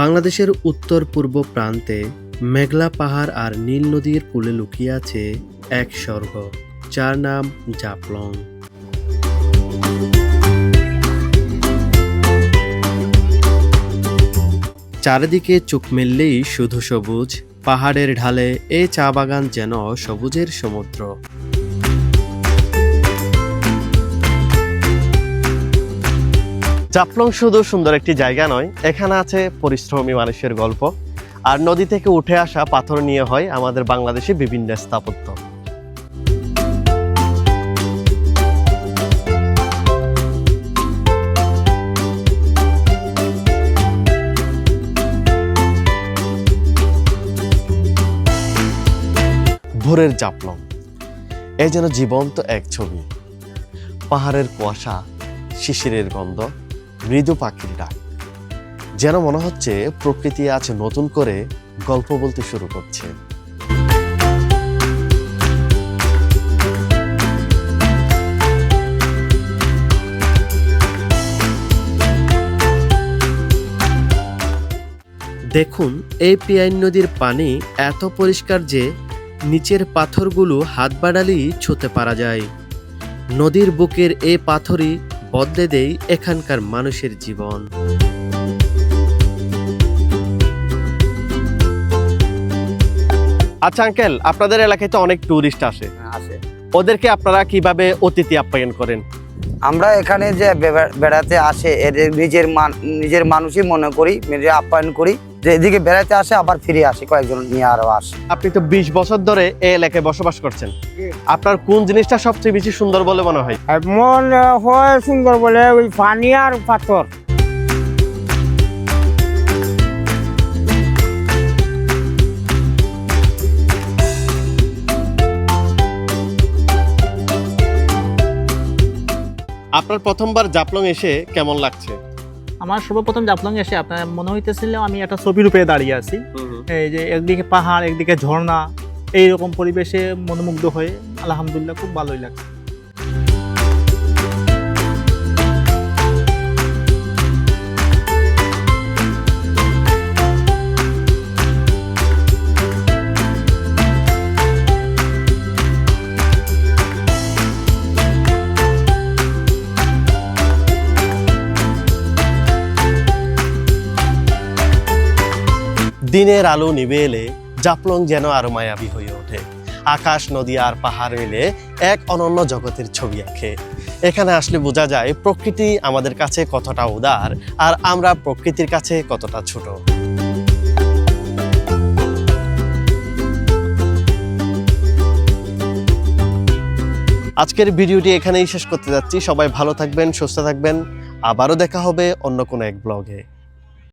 বাংলাদেশের উত্তর পূর্ব প্রান্তে মেঘলা পাহাড় আর নীল নদীর কূলে লুকিয়ে আছে এক স্বর্গ, যার নাম জাপলং চারিদিকে চোখ মেললেই শুধু সবুজ, পাহাড়ের ঢালে এই চা বাগান যেন সবুজের সমুদ্র। জাফলং শুধু সুন্দর একটি জায়গা নয়, এখানে আছে পরিশ্রমী মানুষের গল্প। আর নদী থেকে উঠে আসা পাথর নিয়ে হয় আমাদের বাংলাদেশে বিভিন্ন স্থাপত্য। ভোরের জাফলং এ যেন জীবন্ত এক ছবি। পাহাড়ের কুয়াশা, শিশিরের গন্ধ মৃদু পাখির ডাক যেন মনে হচ্ছে প্রকৃতি আজ নতুন করে গল্প বলতে শুরু করছে। দেখুন, এই পিয়াইন নদীর পানি এত পরিষ্কার যে নিচের পাথরগুলো হাত বাড়ালেই ছুঁতে পারা যায়। নদীর বুকের এই পাথরই বদলে দেয় এখানকার মানুষের জীবন। আচ্ছা আঙ্কেল আপনাদের এলাকায় তো অনেক টুরিস্ট আসে। আছে ওদেরকে আপনারা কীভাবে অতিথি আপ্যায়ন করেন? আমরা এখানে যে বেড়াতে আসে এদের নিজের মান নিজের মানুষই মনে করি নিজে আপ্যায়ন করি। যে এদিকে বেড়াতে আসে আবার ফিরে আসে কয়েকজন নিয়ে আরও আসে। আপনি তো বিশ বছর ধরে এই এলাকায় বসবাস করছেন। আপনার কোন জিনিসটা সবচেয়ে বেশি সুন্দর বলে মনে হয়? আর মন হয় সুন্দর বলে ওই পানি আর পাথর। আপনার প্রথমবার জাফলং এসে কেমন লাগছে? আমার সর্বপ্রথম জাফলং এসে আপনার মনে হইতেছিল আমি একটা ছবির উপরে দাঁড়িয়ে আছি। এই যে একদিকে পাহাড় একদিকে ঝর্ণা এইরকম পরিবেশে মনোমুগ্ধ হয়ে আলহামদুলিল্লাহ খুব ভালোই লাগছে। দিনের আলো নিভে এলে জাপলং যেন আরও মায়াবী হয়ে ওঠে। আকাশ, নদী আর পাহাড় মিলে এক অনন্য জগতের ছবি আঁকে। এখানে আসলে বোঝা যায় প্রকৃতি আমাদের কাছে কতটা উদার আর আমরা প্রকৃতির কাছে কতটা ছোট। আজকের ভিডিওটি এখানেই শেষ করতে যাচ্ছি। সবাই ভালো থাকবেন, সুস্থ থাকবেন। আবারও দেখা হবে অন্য কোনো এক ব্লগে।